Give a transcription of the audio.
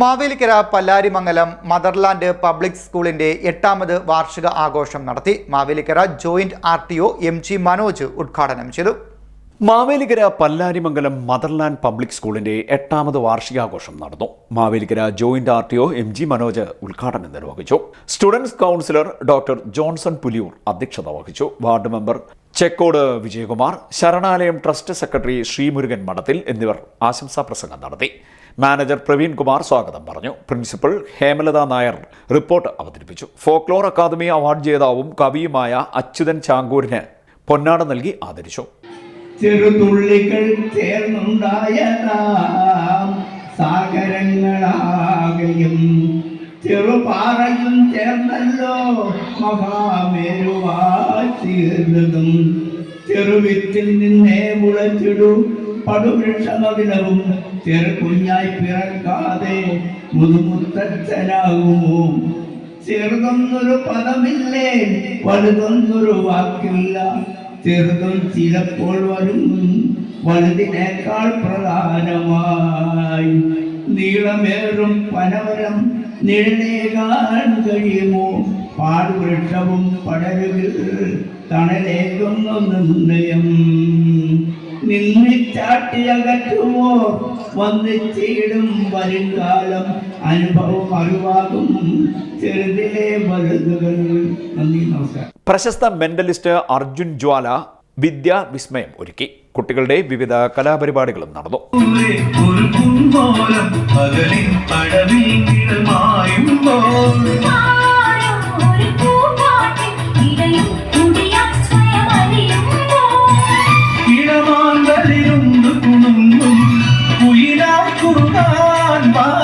Mavelikkara Pallarimangalam motherland public സ്കൂളിന്റെ എട്ടാമത് വാർഷിക ആഘോഷം നടത്തി Mavelikkara joint R T O M G Manoj ഉദ്ഘാടനം ചെയ്തു. മാവേലിക്കര പല്ലാരിമംഗലം മദർലാൻഡ് പബ്ലിക് സ്കൂളിന്റെ എട്ടാമത് വാർഷികാഘോഷം നടന്നു. Mavelikkara joint R T O M G Manoj ഉദ്ഘാടനം നിർവഹിച്ചു. Students counsellor doctor Johnson Puliyoor അധ്യക്ഷത വഹിച്ചു. Ward member Chekkode Vijayakumar Saranalayam trust secretary Sreemurukan Madathil എന്നിവർ ആശംസാ പ്രസംഗം നടത്തി. മാനേജർ പ്രവീൺ കുമാർ സ്വാഗതം പറഞ്ഞു. പ്രിൻസിപ്പൽ ഹേമലത നായർ റിപ്പോർട്ട് അവതരിപ്പിച്ചു. ഫോക്ലോർ അക്കാദമി അവാർഡ് ജേതാവും കവിയുമായ അച്യുതൻ ചാങ്കൂരിന് പൊന്നാട നൽകി ആദരിച്ചു. ചെറുപാറയും ചേർന്നല്ലോ. മഹാമേരുവായി തീർന്നതും. ചെറുവിത്തിൽ നിന്നേ മുളച്ചിടു. പടുവൃക്ഷമകിലവും ചെറുകുഞ്ഞായി പിറക്കാതെ മുതുമുത്തച്ഛനാകുമോ ചെറുതൊന്നൊരു പദമില്ലേ? വലുതൊന്നൊരു വാക്കില്ല. ചെറുതും ചിലപ്പോൾ വരും. വലുതിനേക്കാൾ പ്രധാനമായി നീളമേറും പനവരം നിഴലേകാൻ കഴിയുമോ? പാടുവൃക്ഷവും പടരുകൾ തണലേകുന്നു നിർണയം. നിന്നിച്ചാട്ടിയകറ്റുമോ ചേടും വരുംകാലം അനുഭവം അറിവാകും. ചെറുതിലെ വലുതുകൾ. നന്ദി നമസ്കാരം. പ്രശസ്ത മെന്റലിസ്റ്റ് അർജുൻ ജ്വാല വിദ്യ വിസ്മയം ഒരുക്കി. കുട്ടികളുടെ വിവിധ കലാപരിപാടികളും നടന്നു. Bye.